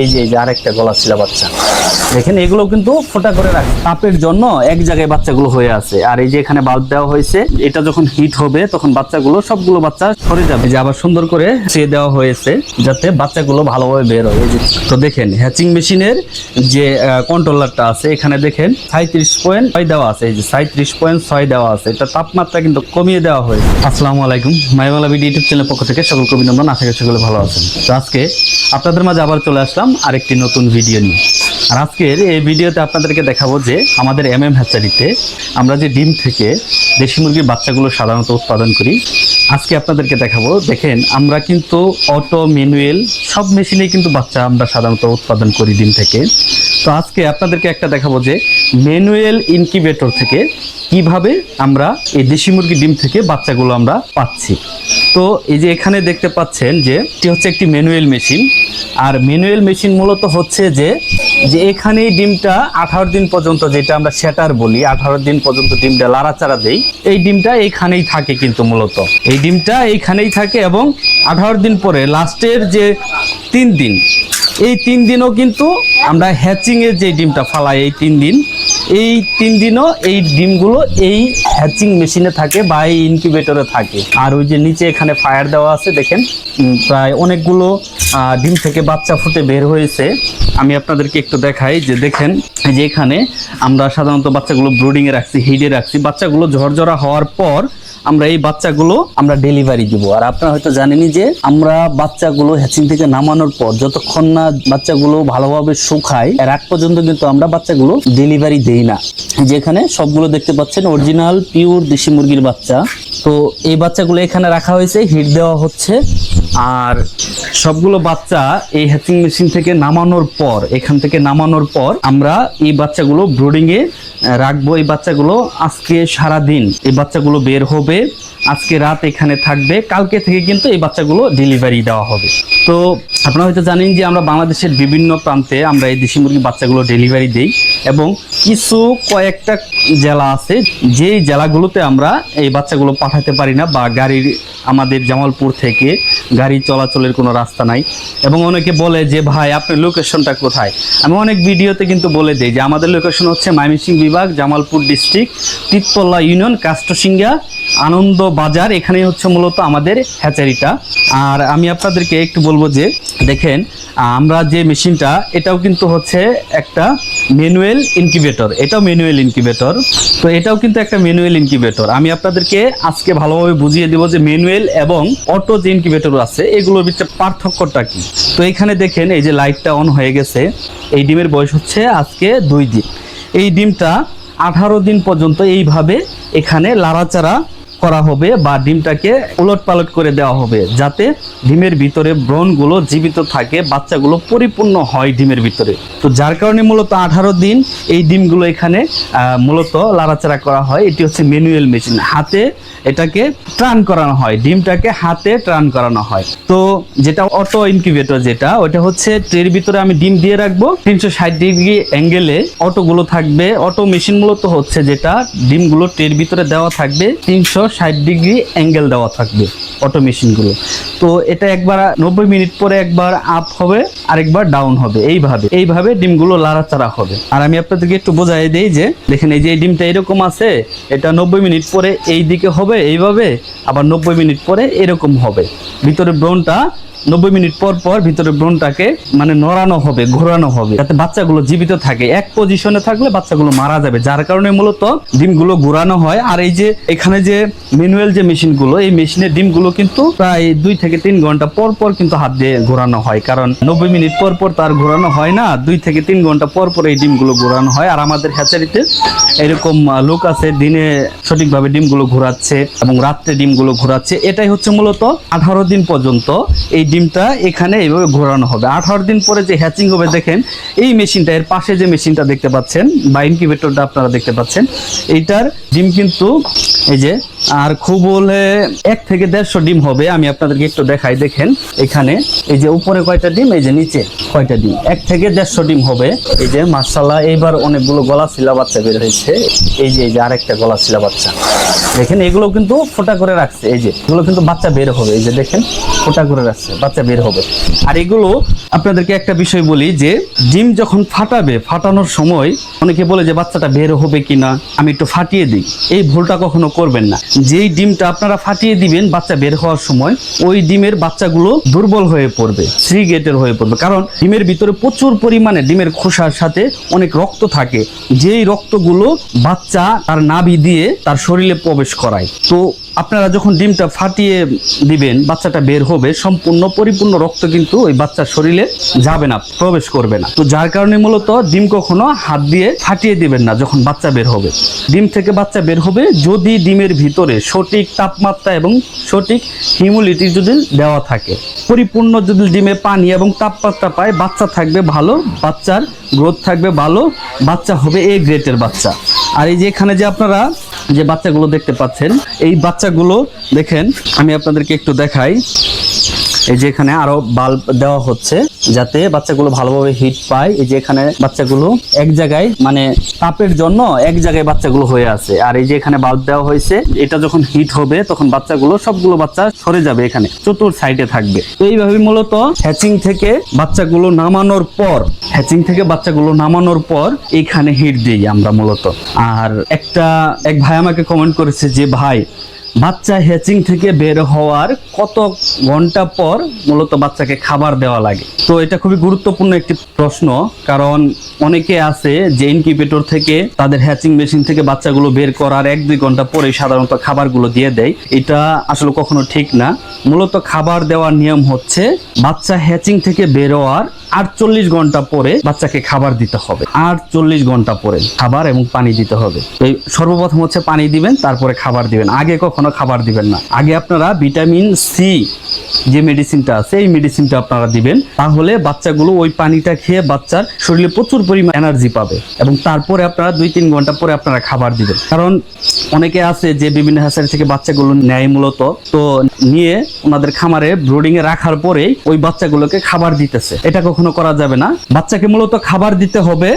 এই যে আরেকটা গলা ছিল বাচ্চা। দেখেন এগুলো কিন্তু ফোটা করে রাখে। তাপের জন্য এক জায়গায় বাচ্চাগুলো হয়ে আছে। আর এই যে এখানে বাল্ব দেওয়া হয়েছে, এটা যখন হিট হবে, তখন বাচ্চাগুলো, সবগুলো বাচ্চা সরে যাবে। যে আবার সুন্দর করে সে দেওয়া হয়েছে, যাতে বাচ্চাগুলো ভালোভাবে বের হয়। তো দেখেন হ্যাচিং মেশিনের যে কন্ট্রোলারটা আছে, এখানে দেখেন সাঁত্রিশ পয়েন্ট ছয় দেওয়া আছে। এই যে সাঁত্রিশ পয়েন্ট ছয় দেওয়া আছে। এটা তাপমাত্রা কিন্তু কমিয়ে দেওয়া হয়েছে। আসসালামু আলাইকুম। মাইবালা ভিডিও ইউটিউব চ্যানেল পক্ষ থেকে সকলকে অভিনন্দন। আশা করি সকলে ভালো আছেন। তো আজকে আপনাদের মাঝে আবার চলে আসলাম আরেকটি নতুন ভিডিও নিয়ে। আর আজকের এই ভিডিওতে আপনাদেরকে দেখাবো যে আমাদের এম এম হ্যাচারিতে আমরা যে ডিম থেকে দেশি মুরগির বাচ্চাগুলো সাধারণত উৎপাদন করি, আজকে আপনাদেরকে দেখাবো। দেখেন, আমরা কিন্তু অটো ম্যানুয়াল সব মেশিনেই কিন্তু বাচ্চা আমরা সাধারণত উৎপাদন করি ডিম থেকে। তো আজকে আপনাদেরকে একটা দেখাবো যে ম্যানুয়াল ইনকিউবেটর থেকে কীভাবে আমরা এই দেশি মুরগির ডিম থেকে বাচ্চাগুলো আমরা পাচ্ছি। তো এই যে এখানে দেখতে পাচ্ছেন যে এটি হচ্ছে একটি ম্যানুয়াল মেশিন। আর ম্যানুয়াল মেশিন মূলত হচ্ছে যে যে এখানেই ডিমটা আঠারো দিন পর্যন্ত যেটা আমরা সেটার বলি, আঠারো দিন পর্যন্ত ডিমটা লাড়াচাড়া দেই, এই ডিমটা এইখানেই থাকে কিন্তু মূলত। এই ডিমটা এইখানেই থাকে এবং আঠারো দিন পরে লাস্টের যে তিন দিন এই তিন দিনও কিন্তু আমরা হ্যাচিং এর যে ডিমটা ফালাই এই তিন দিন, এই তিন দিনও এই ডিমগুলো এই হ্যাচিং মেশিনে থাকে বা এই ইনকিউবেটরে থাকে। আর ওই যে নিচে এখানে ফায়ার দেওয়া আছে, দেখেন প্রায় অনেকগুলো ডিম থেকে বাচ্চা ফুটে বের হয়েছে। আমি আপনাদেরকে একটু দেখাই যে দেখেন যে এখানে আমরা সাধারণত বাচ্চাগুলো ব্রুডিংয়ে রাখছি হিডে রাখছি। বাচ্চাগুলো ঝরঝরা হওয়ার পর আমরা এই বাচ্চাগুলো আমরা ডেলিভারি দিব। আর আপনারা হয়তো জানেনই যে আমরা বাচ্চাগুলো হ্যাচিং থেকে নামানোর পর যতক্ষণ না বাচ্চাগুলো ভালোভাবে শুকায়, এর আগ পর্যন্ত কিন্তু আমরা বাচ্চাগুলো ডেলিভারি দেই না। যেখানে সবগুলো দেখতে পাচ্ছেন অরিজিনাল পিওর দেশি মুরগির বাচ্চা। তো এই বাচ্চাগুলো এখানে রাখা হয়েছে হিট দেওয়া হচ্ছে। আর সবগুলো বাচ্চা এই হ্যাচিং মেশিন থেকে নামানোর পর, এখান থেকে নামানোর পর আমরা এই বাচ্চাগুলো ব্রুডিংয়ে রাখব এই বাচ্চাগুলো। আজকে সারা দিন এই বাচ্চাগুলো বের হবে। আজকে রাত এখানে থাকবে। কালকে থেকে কিন্তু এই বাচ্চাগুলো ডেলিভারি দেওয়া হবে। তো আপনারা হয়তো জানেন যে আমরা বাংলাদেশের বিভিন্ন প্রান্তে আমরা এই দেশি মুরগির বাচ্চাগুলো ডেলিভারি দিই এবং কিছু কয়েকটা জেলা আছে যেই জেলাগুলোতে আমরা এই বাচ্চাগুলো পাঠাতে পারি না বা গাড়ির আমাদের জামালপুর থেকে গাড়ি চলাচলের কোনো রাস্তা নাই। এবং অনেকে বলে যে, ভাই, আপনার লোকেশনটা কোথায়? আমি অনেক ভিডিওতে কিন্তু বলে দিই যে, আমাদের লোকেশন হচ্ছে ময়মনসিং বিভাগ, জামালপুর ডিস্ট্রিক্ট তিততলা ইউনিয়ন কাষ্টসিঙ্গা আনন্দ বাজার এখানেই হচ্ছে মূলত আমাদের হ্যাচারিটা। আর আমি আপনাদেরকে একটু বলব যে, দেখেন, আমরা যে মেশিনটা, এটাও কিন্তু হচ্ছে একটা ম্যানুয়াল ইনকিউবেটর। এটাও ম্যানুয়াল ইনকিউবেটর। তো এটাও কিন্তু একটা ম্যানুয়াল ইনকিউবেটর। আমি আপনাদেরকে আজকে ভালোভাবে বুঝিয়ে দেবো যে ম্যানুয়াল এবং অটো যে ইনকিউবেটর আছে, এগুলোর ভিতরে পার্থক্যটা কি? তো এখানে দেখেন, এই যে লাইটটা অন হয়ে গেছে, এই ডিমের বয়স হচ্ছে আজকে দুই দিন। এই ডিমটা আঠারো দিন পর্যন্ত এইভাবে এখানে লাড়াচাড়া করা হবে বা ডিমটাকে উলট পালট করে দেওয়া হবে, যাতে ডিমের ভিতরে ব্রণগুলো জীবিত থাকে, বাচ্চাগুলো পরিপূর্ণ হয় ডিমের ভিতরে। তো যার কারণে মূলত আঠারো দিন এই ডিমগুলো এখানে মূলত লাড়াচাড়া করা হয়। এটি হচ্ছে ম্যানুয়াল মেশিন। হাতে এটাকে ট্রান করানো হয়। ডিমটাকে হাতে ট্রান করানো হয়। তো যেটা অটো ইনকিউবেটর যেটা, ওটা হচ্ছে ট্রের ভিতরে আমি ডিম দিয়ে রাখব। তিনশো ষাট ডিগ্রি অ্যাঙ্গেলে অটোগুলো থাকবে। অটো মেশিন মূলত হচ্ছে যেটা ডিমগুলো ট্রের ভিতরে দেওয়া থাকবে। তিনশো ষাট ডিগ্রি অ্যাঙ্গেল দেওয়া থাকবে অটো মেশিনগুলো তো এটা একবার নব্বই মিনিট পরে একবার আপ হবে, আরেকবার ডাউন হবে। এইভাবে এইভাবে ডিমগুলো লাড়াচাড়া হবে। আর আমি আপনাদেরকে একটু বোঝাই দিই যে, দেখেন এই যে এই ডিমটা এরকম আছে, এটা নব্বই মিনিট পরে এই দিকে হবে, এইভাবে, আবার নব্বই মিনিট পরে এরকম হবে। ভিতরে ব্রনটা নব্বই মিনিট পর পর ভিতরে ব্রনটাকে মানে নড়ানো হবে, ঘোরানো হবে, যাতে বাচ্চাগুলো জীবিত থাকে। এক পজিশনে থাকলে বাচ্চাগুলো মারা যাবে, যার কারণে মূলত ডিমগুলো ঘোরানো হয়। আর এই যে, এখানে যে ম্যানুয়াল যে মেশিনগুলো, এই মেশিনের ডিমগুলো কিন্তু প্রায় দুই থেকে তিন ঘণ্টা পর পর কিন্তু হাত দিয়ে ঘোরানো হয়। কারণ নব্বই মিনিট পর পর তার ঘোরানো হয় না, দুই থেকে তিন ঘণ্টা পর পর এই ডিমগুলো ঘোরানো হয়। আর আমাদের হ্যাচারিতে এরকম লোক আছে, দিনে সঠিকভাবে ডিমগুলো ঘোরাচ্ছে এবং রাত্রে ডিমগুলো ঘোরাচ্ছে। এটাই হচ্ছে মূলত আঠারো দিন পর্যন্ত এই ডিমটা এখানে এইভাবে ঘোরানো হবে। আঠারো দিন পরে যে হ্যাচিং হবে, দেখেন, এই মেশিনটা, এর পাশে যে মেশিনটা দেখতে পাচ্ছেন, বা ইনকিউবেটরটা আপনারা দেখতে পাচ্ছেন, এইটার ডিম কিন্তু এই যে, আর খুব হলে এক থেকে দেড়শো ডিম হবে, আমি আপনাদেরকে একটু দেখাই, দেখেন, এখানে, এই যে উপরে কয়টা ডিম, এই যে নিচে কয়টা ডিম? এক থেকে দেড়শো ডিম হবে। এই যে মার্শাল্লাহ এইবার অনেকগুলো গলা শিলা বাচ্চা বের হয়েছে। এই যে এই যে, আরেকটা গলা শিলা বাচ্চা। দেখেন, এগুলো কিন্তু ফোটা করে রাখছে, এই যে, এগুলো কিন্তু বাচ্চা বের হবে, এই যে দেখেন, ফোটা করে রাখছে, বাচ্চা বের হবে। আর এগুলো, আপনাদেরকে একটা বিষয় বলি যে, ডিম যখন ফাটাবে, ফাটানোর সময় অনেকে বলে যে, বাচ্চাটা বের হবে কিনা? আমি একটু ফাটিয়ে দিই। এই ভুলটা কখনো করবেন না। যেই ডিমটা আপনারা ফাটিয়ে দিবেন বাচ্চা বের হওয়ার সময়, ওই ডিমের বাচ্চাগুলো দুর্বল হয়ে পড়বে থ্রি গেটের হয়ে পড়বে। কারণ ডিমের ভিতরে প্রচুর পরিমাণে ডিমের খোসার সাথে অনেক রক্ত থাকে। যেই রক্তগুলো বাচ্চা তার নাভি দিয়ে তার শরীরে প্রবেশ করায়। তো আপনারা যখন ডিমটা ফাটিয়ে দিবেন, বাচ্চাটা বের হবে, সম্পূর্ণ পরিপূর্ণ রক্ত কিন্তু ওই বাচ্চার শরীরে যাবে না, প্রবেশ করবে না। তো যার কারণে মূলত ডিম কখনো হাত দিয়ে ফাটিয়ে দিবেন না যখন বাচ্চা বের হবে। ডিম থেকে বাচ্চা বের হবে যদি ডিমের ভিতরে সঠিক তাপমাত্রা এবং সঠিক হিউমিডিটি যদি দেওয়া থাকে। পরিপূর্ণ যদি ডিমে পানি এবং তাপমাত্রা পায়, বাচ্চা থাকবে ভালো, বাচ্চার গ্রোথ থাকবে ভালো, বাচ্চা হবে এ গ্রেটের বাচ্চা। আর এই যে এখানে যে আপনারা যে বাচ্চাগুলো দেখতে পাচ্ছেন এই বাচ্চাগুলো দেখেন আমি আপনাদেরকে একটু দেখাই। এই যে এখানে আরও বাল্ব দেওয়া হচ্ছে যাতে বাচ্চাগুলো ভালোভাবে হিট পায়। এই যে এখানে বাচ্চাগুলো এক জায়গায় মানে তাপের জন্য এক জায়গায় বাচ্চাগুলো হয়ে আছে। আর এই যে এখানে বাল্ব দেওয়া হয়েছে, এটা যখন হিট হবে, তখন বাচ্চাগুলো, সবগুলো বাচ্চা সরে যাবে এখানে, চতুর সাইডে থাকবে। এইভাবে মূলত হ্যাচিং থেকে বাচ্চাগুলো নামানোর পর হ্যাচিং থেকে বাচ্চাগুলো নামানোর পর এখানে হিট দিই আমরা মূলত। আর একটা, এক ভাই আমাকে কমেন্ট করেছে যে, ভাই বাচ্চা হ্যাচিং থেকে বের হওয়ার কত ঘণ্টা পর মূলত বাচ্চাকে খাবার দেওয়া লাগে? তো এটা খুবই গুরুত্বপূর্ণ একটি প্রশ্ন, কারণ অনেকে আছে যে ইনকিউবেটর থেকে তাদের হ্যাচিং মেশিন থেকে বাচ্চাগুলো বের করার এক দুই ঘণ্টা পরে সাধারণত খাবারগুলো দিয়ে দেয়। এটা আসলে কখনো ঠিক না। মূলত খাবার দেওয়ার নিয়ম হচ্ছে বাচ্চা হ্যাচিং থেকে বের হওয়ার আটচল্লিশ ঘণ্টা পরে বাচ্চাকে খাবার দিতে হবে। আটচল্লিশ ঘণ্টা পরে খাবার এবং পানি দিতে হবে। সর্বপ্রথম হচ্ছে পানি দিবেন, তারপরে খাবার দিবেন। আগে কখনো খাবার দিবেন না। আগে আপনারা ভিটামিন সি যে মেডিসিনটা আছে, এই মেডিসিনটা আপনারা দিবেন। তাহলে বাচ্চাগুলো ওই পানিটা খেয়ে বাচ্চার শরীরে প্রচুর পরিমাণ এনার্জি পাবে এবং তারপরে আপনারা দুই তিন ঘণ্টা পরে আপনারা খাবার দিবেন। কারণ অনেকে আছে যে বিভিন্ন হ্যাসারি থেকে বাচ্চাগুলো নেয় মূলত, তো নিয়ে ওনাদের খামারে ব্রোডিং এ রাখার পরে ওই বাচ্চাগুলোকে খাবার দিতেছে। এটা কখনো করা যাবে না। বাচ্চাকে মূলত খাবার দিতে হবে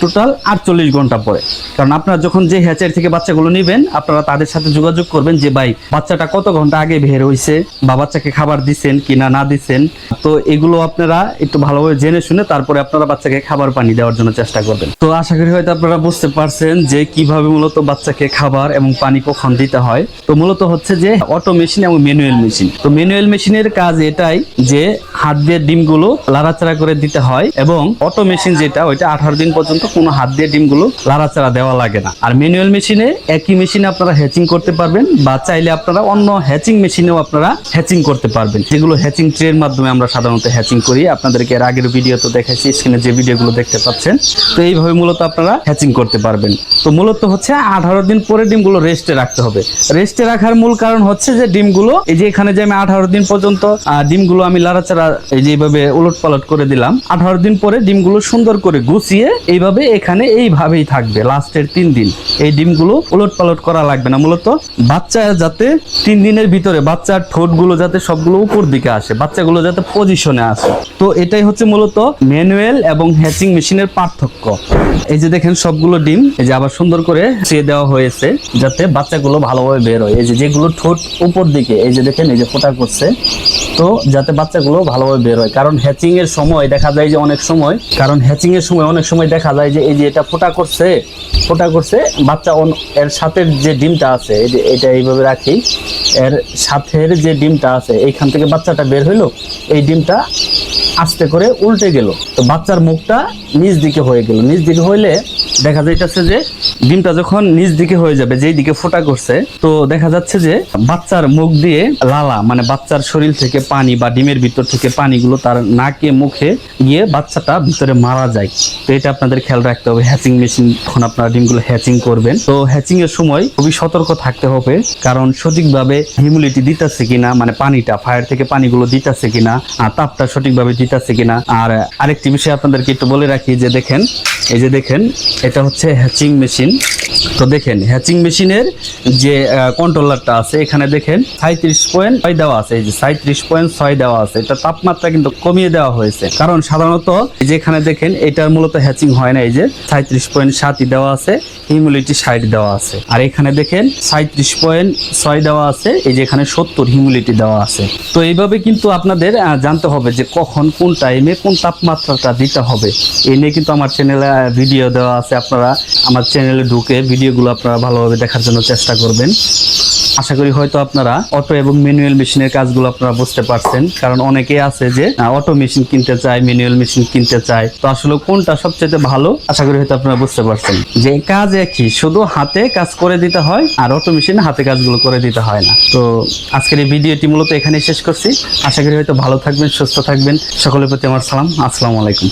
টোটাল আটচল্লিশ ঘণ্টা পরে। কারণ আপনারা যখন যে হ্যাচারি থেকে বাচ্চাগুলো নেবেন, আপনারা তাদের সাথে যোগাযোগ করবেন যে, ভাই, বাচ্চাটা কত ঘণ্টা আগে বের হয়েছে বা বাচ্চাকে খাবার দিচ্ছেন কিনা না দিচ্ছেন তো এগুলো আপনারা একটু ভালোভাবে জেনে শুনে তারপরে আপনারা বাচ্চাকে খাবার পানি দেওয়ার জন্য চেষ্টা করবেন। তো আশা করি হয়তো আপনারা বুঝতে পারছেন যে, কীভাবে মূলত বাচ্চাকে খাবার এবং পানি কখন দিতে হয়। তো মূলত হচ্ছে যে অটো মেশিন এবং ম্যানুয়াল মেশিন তো ম্যানুয়াল মেশিনের কাজ এটাই যে, হাত দিয়ে ডিমগুলো লাড়াচাড়া করে দিতে হয় এবং অটো মেশিন যেটা, ওইটা আঠারো দিন পর্যন্ত কোনো হাত দিয়ে ডিমগুলো লাড়াচাড়া দেওয়া লাগে না। আর ম্যানুয়াল মেশিনে একই মেশিনে আপনারা হ্যাচিং করতে পারবেন বা চাইলে আপনারা অন্য হ্যাচিং মেশিনেও আপনারা হ্যাচিং করতে পারবেন। যেগুলো হ্যাচিং ট্রের মাধ্যমে আমরা সাধারণত হ্যাচিং করি। আপনাদেরকে এর আগের ভিডিও তো দেখাচ্ছি স্ক্রিনে যে ভিডিওগুলো দেখতে পাচ্ছেন। তো এইভাবে মূলত আপনারা হ্যাচিং করতে পারবেন। তো মূলত হচ্ছে আঠারো দিন পরে ডিমগুলো রেস্টে রাখতে হবে। রেস্টে রাখার মূল কারণ হচ্ছে যে ডিমগুলো, এই যে এখানে যে আমি আঠারো দিন পর্যন্ত ডিমগুলো আমি লাড়াচাড়া, এই যে এইভাবে উলট পালট করে দিলাম, আঠারো দিন পরে ডিমগুলো সুন্দর করে গুছিয়ে এইভাবে এখানে এইভাবেই থাকবে। লাস্টের তিন দিন। এই ডিমগুলো উলট পালট করা লাগবে না, মূলত বাচ্চা যাতে তিন দিনের ভিতরে বাচ্চার ঠোঁটগুলো যাতে সবগুলো উপর দিকে আসে, বাচ্চাগুলো যাতে পজিশনে আসে। তো এটাই হচ্ছে মূলত ম্যানুয়াল এবং হ্যাচিং মেশিনের পার্থক্য। এই যে দেখেন সবগুলো ডিম, এই যে আবার সুন্দর করে চেয়ে দেওয়া হয়েছে, যাতে বাচ্চাগুলো ভালোভাবে বের হয়। এই যে যেগুলো ঠোঁট উপর দিকে, এই যে দেখেন, এই যে ফোটা করছে, তো যাতে বাচ্চাগুলো ভালোভাবে বের হয়। কারণ হ্যাচিং এর সময় দেখা যায় যে অনেক সময়, কারণ হ্যাচিং এর সময় অনেক সময় দেখা যায় যে এই যে এটা ফোটা করছে ফোটা করছে। বাচ্চা এর সাথে যে ডিমটা আছে এটা এইভাবে রাখি। এর সাথের যে ডিমটা আছে, এইখান থেকে বাচ্চাটা বের হইল, এই ডিমটা আস্তে করে উল্টে গেল। তো বাচ্চার মুখটা নিচ দিকে হয়ে গেল। নিচ দিকে হইলে দেখা যাইতেছে যে ডিমটা যখন নিচ দিকে হয়ে যাবে, যেই দিকে ফোটা করছে, তো দেখা যাচ্ছে যে বাচ্চার মুখ দিয়ে লালা মানে বাচ্চার শরীর থেকে পানি বা ডিমের ভিতর থেকে পানিগুলো তার নাকে, মুখে গিয়ে বাচ্চাটা ভিতরে মারা যায়। তো এটা আপনাদের খেয়াল রাখতে হবে। হ্যাচিং মেশিন যখন আপনারা ডিমগুলো হ্যাচিং করবেন। তো হ্যাচিং এর সময় খুবই সতর্ক থাকতে হবে, কারণ সঠিকভাবে হিউমিডিটি দিতেছে কিনা মানে পানিটা ফায়ার থেকে পানিগুলো দিতেছে কিনা, আর তাপটা সঠিকভাবে দিতেছে কিনা। আর আরেকটি বিষয় আপনাদেরকে একটু বলে রাখি যে দেখেন এই যে দেখেন, এটা হচ্ছে হ্যাচিং মেশিন তো দেখেন হ্যাচিং মেশিনের যে কন্ট্রোলারটা আছে, এখানে দেখেন সাঁত্রিশ পয়েন্ট ছয় দেওয়া আছে। এই যে সাঁত্রিশ পয়েন্ট ছয় দেওয়া আছে। এটা তাপমাত্রা কিন্তু কমিয়ে দেওয়া হয়েছে। কারণ সাধারণত এই যে এখানে দেখেন, এটার মূলত হ্যাচিং হয় না। এই যে সাঁত্রিশ পয়েন্ট সাতই দেওয়া আছে হিউমিডিটি ষাট দেওয়া আছে। আর এখানে দেখেন সাঁত্রিশ পয়েন্ট ছয় দেওয়া আছে, এই যে এখানে সত্তর হিউমিডিটি দেওয়া আছে। তো এইভাবে কিন্তু আপনাদের জানতে হবে যে কখন কোন টাইমে কোন তাপমাত্রাটা দিতে হবে। এ নিয়ে কিন্তু আমার চ্যানেলে ভিডিও দেওয়া আছে আপনারা, আমার চ্যানেলে ঢুকে ভিডিওগুলো আপনারা ভালোভাবে দেখার জন্য চেষ্টা করবেন। আশা করি হয়তো আপনারা অটো এবং ম্যানুয়াল মেশিনের কাজগুলো আপনারা বুঝতে পারছেন, কারণ অনেকেই আছে যে অটো মেশিন কিনতে চায় ম্যানুয়াল মেশিন কিনতে চায়। তো আসলে কোনটা সবচেয়ে ভালো, আশা করি হয়তো আপনারা বুঝতে পারছেন। যে কাজ একই, শুধু হাতে কাজ করে দিতে হয়, আর অটো মেশিন হাতে কাজগুলো করে দিতে হয় না। তো আজকের এই ভিডিওটি মূলত এখানে শেষ করছি। আশা করি হয়তো ভালো থাকবেন, সুস্থ থাকবেন। সকলের প্রতি আমার সালাম। আসসালামু আলাইকুম।